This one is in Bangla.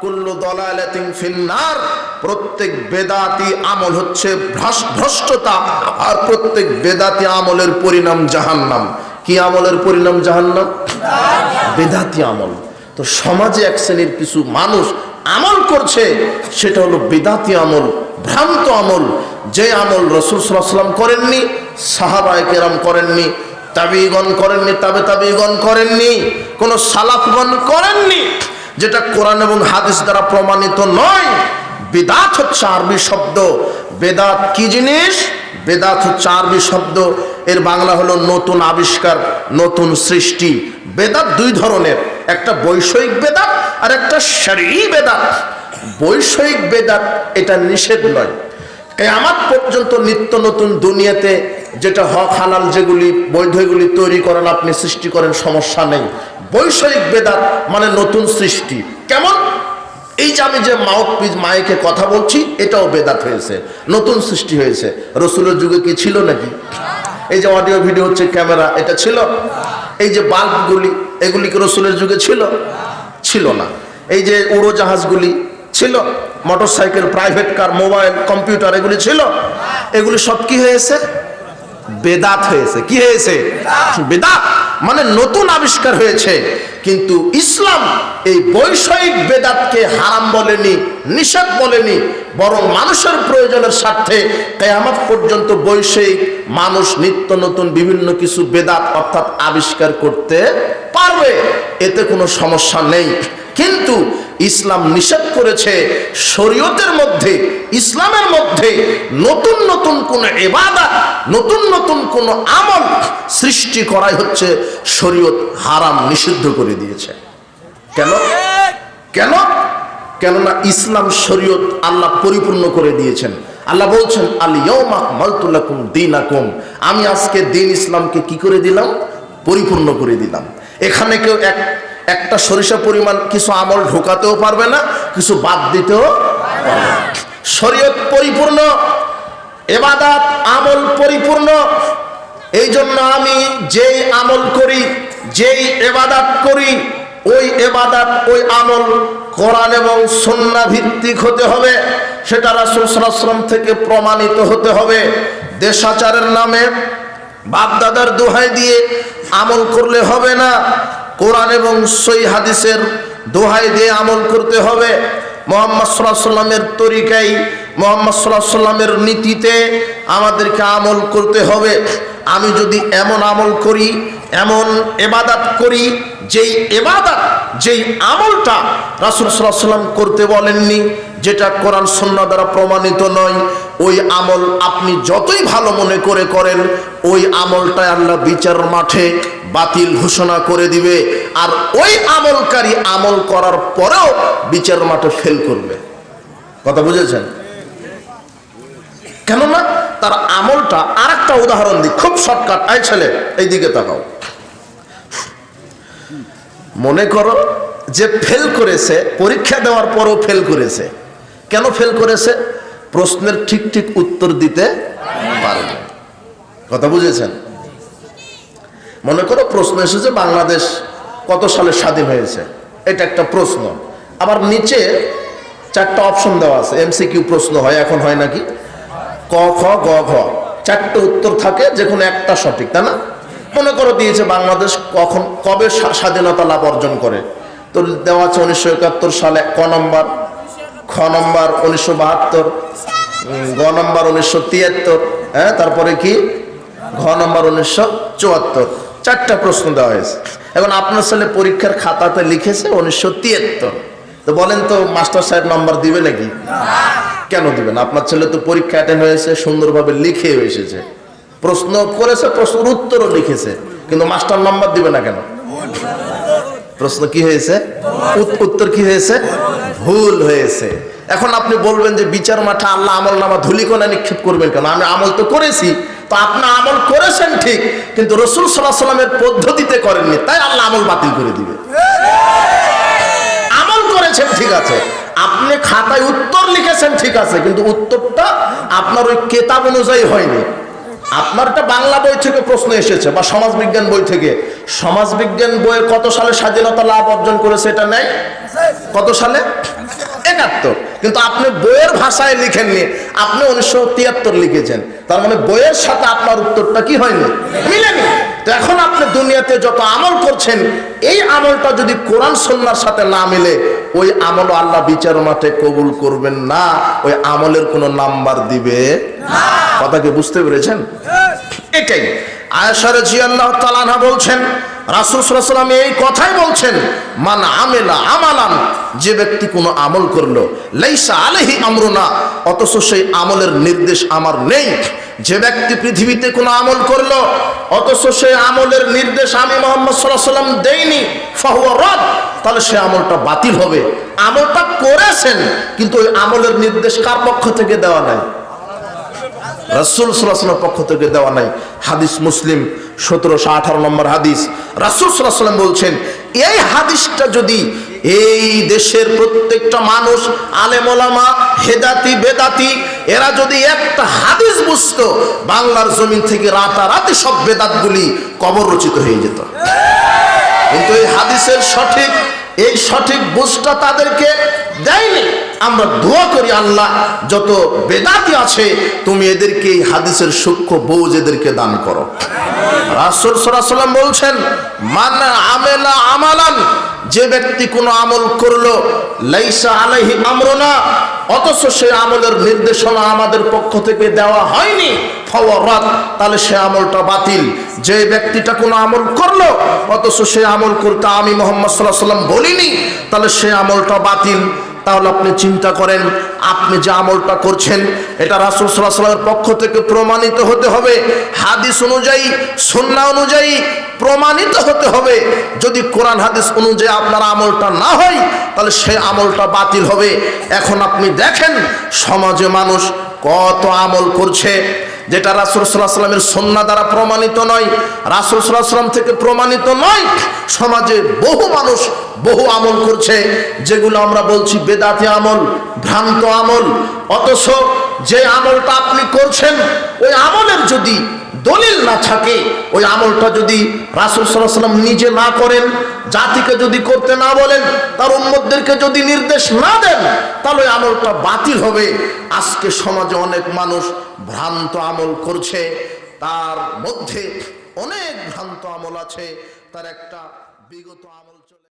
কুল্লু প্রত্যেক বেদাতি ভ্রষ্টতা প্রত্যেক বেদাতি আমলের পরিণাম কি আমলের পরিণাম জাহান্নাম? আমল। তো সমাজে এক শ্রেণির কিছু মানুষ আমল করছে, সেটা হলো বেদাতি আমল, ভ্রান্ত আমল। যে আমল রসুল সাল্লাম করেননি, সাহাবায় কেরাম করেননি তাবিগণ করেননি, তাবে তাবিগণ করেননি। কোন সালাফগণ করেননি, যেটা কোরআন এবং হাদিস দ্বারা প্রমাণিত নয়। বেদাত হচ্ছে আরবি শব্দ। বেদাত কি জিনিস? বেদাত হচ্ছে আরবি শব্দ। এর বাংলা হলো নতুন আবিষ্কার, নতুন সৃষ্টি। বেদাত দুই ধরনের, একটা বৈষয়িক বেদাত আর একটা শারী বেদাত। বৈষয়িক বেদাত এটা নিষেধ নয়। কেয়ামাত পর্যন্ত নিত্য নতুন দুনিয়াতে যেটা হক, হালাল যেগুলি বৈধগুলি তৈরি করেন আপনি সৃষ্টি করেন, সমস্যা নেই। বৈষয়িক বেদাত মানে নতুন সৃষ্টি। কেমন? এই যে আমি যে মাউথ পিস মাইকে কথা বলছি, এটাও বেদাত হয়েছে। নতুন সৃষ্টি হয়েছে। রসুলের যুগে কি ছিল নাকি? এই যে অডিও ভিডিও হচ্ছে, ক্যামেরা, এটা ছিল? এই যে বাল্বগুলি, এগুলি কি রসুলের যুগে ছিল? ছিল না। এই যে উড়োজাহাজগুলি, ছিল? Motorcycle private car mobile computer এগুলি ছিল। এগুলি সব কি হয়েছে? বেদাত হয়েছে। কি হয়েছে? বেদাত। মানে নতুন আবিষ্কার হয়েছে। কিন্তু ইসলাম এই বৈষয়িক বেদাতকে হারাম বলেনি, নিষেধ বলেনি, বরং মানুষের প্রয়োজনের স্বার্থে কেয়ামত পর্যন্ত বৈষয়িক মানুষ নিত্য নতুন বিভিন্ন কিছু বেদাত অর্থাৎ আবিষ্কার করতে পারবে। এতে কোনো সমস্যা নেই। কিন্তু ইসলাম নিষেধ করেছে, শরীয়তের মধ্যে, ইসলামের মধ্যে নতুন নতুন কোন এবাদত নতুন নতুন কোন আমল সৃষ্টি করাই হচ্ছে শরীয়ত হারাম নিষিদ্ধ করে দিয়েছে। কেন? কেন? কেননা ইসলাম শরীয়ত আল্লাহ পরিপূর্ণ করে দিয়েছেন। আল্লাহ বলছেন আলিয়মা মালতুল্লাকুম দিন আমি আজকে দিন ইসলামকে কি করে দিলাম? পরিপূর্ণ করে দিলাম। এখানে কেউ এক একটা সরিষা পরিমাণ কিছু আমল ঢোকাতেও পারবে না, কিছু বাদ দিতেও শরীয়ত পরিপূর্ণ, এবাদাত আমল পরিপূর্ণ। এই জন্য আমি যেই আমল করি, যেই এবাদাত করি, ওই এবাদাত, ওই আমল কোরআন এবং সন্না ভিত্তিক হতে হবে। সেটা রাসূল সাল্লাল্লাহু আলাইহি ওয়াসাল্লাম থেকে প্রমাণিত হতে হবে। দেশাচারের নামে বাপদাদার দোহাই দিয়ে আমল করলে হবে না। কোরআন এবং সই হাদিসের দোহাই দিয়ে আমল করতে হবে। মোহাম্মদ সাল্লাহ সাল্লামের তরিকাই, মোহাম্মদ সাল্লাহ সাল্লামের নীতিতে আমাদেরকে আমল করতে হবে। আমি যদি এমন আমল করি, এমন এবাদাত করি, যেই এবাদাত, যেই আমলটা রাসুল সাল্লাহ সাল্লাম করতে বলেননি, যেটা কোরআন সন্না দ্বারা প্রমাণিত নয়, ওই আমল আপনি যতই ভালো মনে করে করেন, ওই আমলটাই আল্লাহ বিচার মাঠে বাতিল ঘোষণা করে দিবে। আর ওই আমলকারী আমল করার পরেও বিচার মাঠে ফেল করবে। কথা বুঝেছেন? কেননা তার আমলটা আর একটা উদাহরণ দিই। খুব শর্টকাট আই ছেলে এই দিকে তাকাও। মনে করো যে ফেল করেছে, পরীক্ষা দেওয়ার পরও ফেল করেছে। কেন ফেল করেছে? প্রশ্নের ঠিক ঠিক উত্তর দিতে পারবে। কথা বুঝেছেন? মনে করো প্রশ্ন এসেছে বাংলাদেশ কত সালে স্বাধীন হয়েছে? এটা একটা প্রশ্ন। আবার নিচে চারটা অপশন দেওয়া আছে। এমসিকিউ প্রশ্ন হয়, এখন হয় নাকি? ক, খ, গ, ঘ। চারটে উত্তর থাকে যে কোনো একটা সঠিক, তাই না? মনে করো দিয়েছে বাংলাদেশ কখন, কবে স্বা- স্বাধীনতা লাভ অর্জন করে। তো দেওয়া আছে উনিশশো একাত্তর সালে ক নম্বর, খ নম্বর উনিশশো বাহাত্তর গ নম্বর উনিশশো তিয়াত্তর হ্যাঁ তারপরে কি? ঘ নম্বর উনিশশো চুয়াত্তর। চারটা প্রশ্ন দেওয়া হয়েছে। এখন আপনার ছেলে পরীক্ষার খাতাতে লিখেছে উনিশশো তিয়াত্তর। তো বলেন তো, মাস্টার সাহেব নম্বর দিবে নাকি? কেন দিবেন আপনার ছেলে তো পরীক্ষা অ্যাটেন্ড হয়েছে, সুন্দরভাবে লিখে এসেছে। প্রশ্ন করেছে, প্রশ্নের উত্তরও লিখেছে, কিন্তু মাস্টার নম্বর দিবে না কেন? প্রশ্ন কি হয়েছে? উত- উত্তর কি হয়েছে? ভুল হয়েছে। এখন আপনি বলবেন যে বিচার মাঠে আল্লাহ আমল নামা ধুলিকোনা নিক্ষেপ করবেন কেন? আমি আমল তো করেছি তো আপনার আমল করেছেন ঠিক, কিন্তু রসুল সাল্লাহ সাল্লামের পদ্ধতিতে করেননি, তাই আল্লাহ আমল বাতিল করে দিবে। আমল করেছেন ঠিক আছে, আপনি খাতায় উত্তর লিখেছেন ঠিক আছে, কিন্তু উত্তরটা আপনার ওই কেতাব অনুযায়ী হয়নি। আপনার একটা বাংলা বই থেকে প্রশ্ন এসেছে বা সমাজবিজ্ঞান বই থেকে। সমাজবিজ্ঞান বইয়ের কত সালে স্বাধীনতা লাভ অর্জন করেছে এটা নেই? কত সালে? একাত্তর। কিন্তু আপনি বইয়ের ভাষায় লিখেননি আপনি উনিশশো তিয়াত্তর লিখেছেন। তার মানে বইয়ের সাথে আপনার উত্তরটা কি হয়নি? মিলেনি। তো এখন আপনি দুনিয়াতে যত আমল করছেন এই আমলটা যদি কোরআন সন্ন্যার সাথে না মিলে ওই আমল আল্লাহ বিচার মাঠে কবুল করবেন না ওই আমলের কোনো নাম্বার দিবে কথা কি বুঝতে পেরেছেন? এটাই। আয়সারে জি আল্লাহ তালানহা বলছেন রাসুল এই কথাই বলছেন, মান আমেলা আমালান যে ব্যক্তি কোনো আমল করল, লাইসা আলহি আমরুনা অথচ সেই আমলের নির্দেশ আমার নেই। যে ব্যক্তি পৃথিবীতে কোনো আমল করল, অথচ সেই আমলের নির্দেশ আমি মোহাম্মদ সাল্লাহ সাল্লাম দেইনি, ফাহুয়া রদ, তাহলে সে আমলটা বাতিল হবে। আমলটা করেছেন, কিন্তু ওই আমলের নির্দেশ কার পক্ষ থেকে দেওয়া নাই? পক্ষ থেকে দেওয়া নাই। হাদিস মুসলিম, সতেরোশো আঠারো নম্বর হাদিস। রাসুল বলছেন, এই হাদিসটা যদি এই দেশের প্রত্যেকটা মানুষ হেদাতি, বেদাতি, এরা যদি একটা হাদিস বুঝতো, বাংলার জমিন থেকে রাতারাতি সব বেদাতগুলি কবর রচিত হয়ে যেত। কিন্তু এই হাদিসের সঠিক, এই সঠিক বুঝটা তাদেরকে দেয়নি। আমরা দোয়া করি আল্লাহ, যত বেদাতি আছে, তুমি এদেরকে এই হাদিসের সূক্ষ্ম বৌজ এদেরকে দান করো। রাসুল সাল্লাম বলছেন, মান আমেলা আমালান, যে ব্যক্তি কোনো আমল করল, লাইসা আলাইহি আমরনা, অথচ সে আমলের নির্দেশনা আমাদের পক্ষ থেকে দেওয়া হয়নি ফওয়ারাত তাহলে সে আমলটা বাতিল। যে ব্যক্তিটা কোনো আমল করল, অথচ সে আমল করতে আমি মোহাম্মদ সাল্লাহ সাল্লাম বলিনি, তাহলে সে আমলটা বাতিল। তাহলে আপনি চিন্তা করেন, আপনি যে আমলটা করছেন, এটা রাসুল সাল্লাহ সাল্লামের পক্ষ থেকে প্রমাণিত হতে হবে, হাদিস অনুযায়ী সন্না অনুযায়ী প্রমাণিত হতে হবে। যদি কোরআন, হাদিস অনুযায়ী আপনার আমলটা না হয়, তাহলে সে আমলটা বাতিল হবে। এখন আপনি দেখেন, সমাজে মানুষ কত আমল করছে যেটা রাসুল সাল্লাহ সাল্লামের সন্না দ্বারা প্রমাণিত নয়, রাসুল সাল্লাহ সাল্লাম থেকে প্রমাণিত নয়, সমাজে বহু মানুষ বহু আমল করছে, যেগুলো আমরা বলছি বেদাতি আমল, ভ্রান্ত আমল, অথচ যে আমলটা আপনি করছেন, ওই আমলের যদি দলিল না থাকে, ওই আমলটা যদি রাসুল সাল্লাম নিজে না করেন, জাতিকে যদি করতে না বলেন, তার অন্যদেরকে যদি নির্দেশ না দেন, তাহলে ওই আমলটা বাতিল হবে। আজকে সমাজে অনেক মানুষ ভ্রান্ত আমল করছে, তার মধ্যে অনেক ভ্রান্ত আমল আছে। তার একটা বিগত আমল